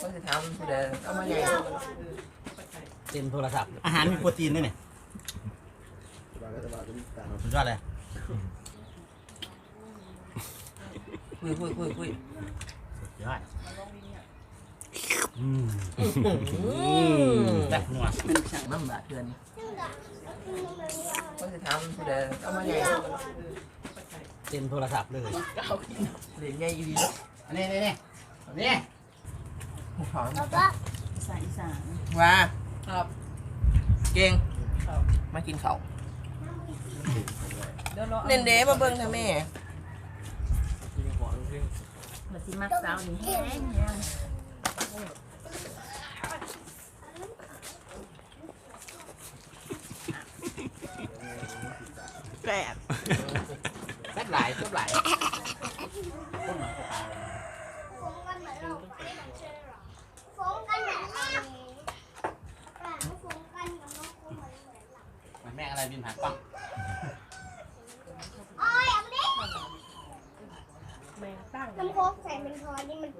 ก็จะทำผู้ใดเอามาใหญ่เต็มโทรศัพท์ อาหารมีโปรตีนด้วยเนี่ยสุดยอดเลยคุยคุยคุยคุยสุดยอดแบบนัวเป็นสั่งน้ำบาดเดือนก็จะทำผู้ใดเอามาใหญ่เต็มโทรศัพท์เลยเหรียญใหญ่ดีอันนี้นี่นี่นี่หอมสายอีสานว่าครับเก่งมากินข้าวเดี๋ยวเราเน้นเด้มาเบิ่งท่าแม่มาสิมักสาวนี่แห้งแห้งแปดแซ่ บหลายแซ่บหลายฟ้องกันแบบนี้แต่ไม่ฟ้องกันกับน้องคงเหมือนเหมือนหลังแม่งอะไรบินผ่านปังโอ้ยเอามาดิน้ำโค้กใส่เป็นทอนี่มัน